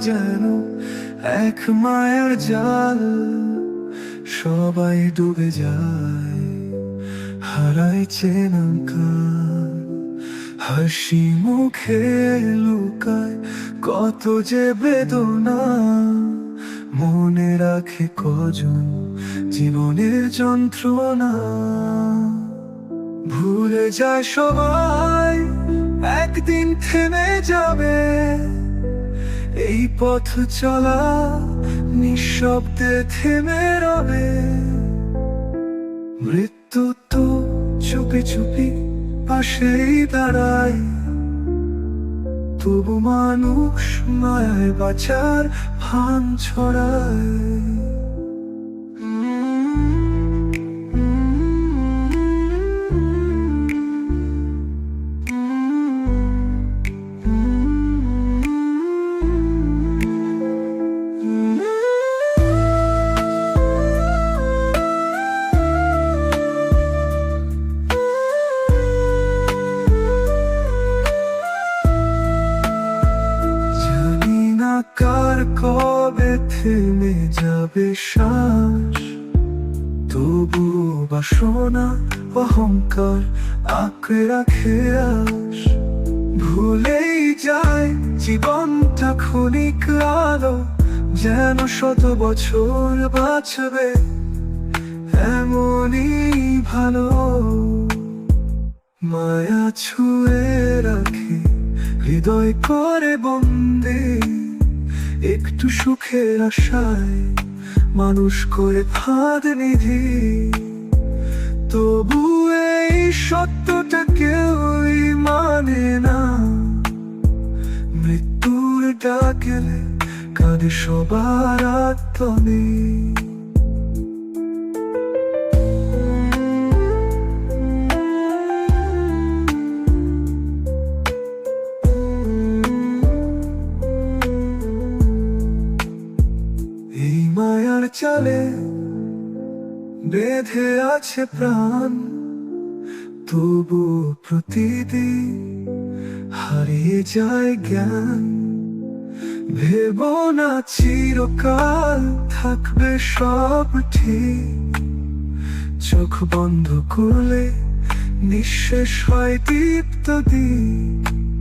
যেন এক মায়ার জাল। সবাই ডুবে যায় হারাই চেনা কাল। হাসি মুখে লুকায় কত যে বেদনা। মনে রাখে কজন জীবনের যন্ত্রণা। ভুলে যায় সবাই, একদিন থেমে যাবে। এই পথ চলা নিঃশব্দে থেমে রবে। মৃত্যু তো চুপি চুপি পাশেই দাঁড়ায়। তবু মানুষ মায় বাঁচার ভান ছড়ায়। কবে থেমে যাবে শ্বাস? তবু বাসনা অহংকার আঁকড়ে রাখে আস। ভুলেই যায় জীবনটা ক্ষণিক আলো, যেন শত বছর বাঁচবে। এমনই ভালো মায়া ছুঁয়ে রাখে, হৃদয় করে বন্দে একটু সুখের আশায় মানুষ করে ফাঁদ নিধি। তবু এই সত্যটা কেউই মানে না। মৃত্যুর ডাকেলে কাঁদে সবার আত্মনে চালে, বেঁধে আছে প্রাণ। তবু প্রতিদিন হারিয়ে যায় জ্ঞান। ভেব না চিরকাল থাকবে সব ঠিক। চোখ বন্ধ করলে নিঃশেষ হয় দীপ্ত দিক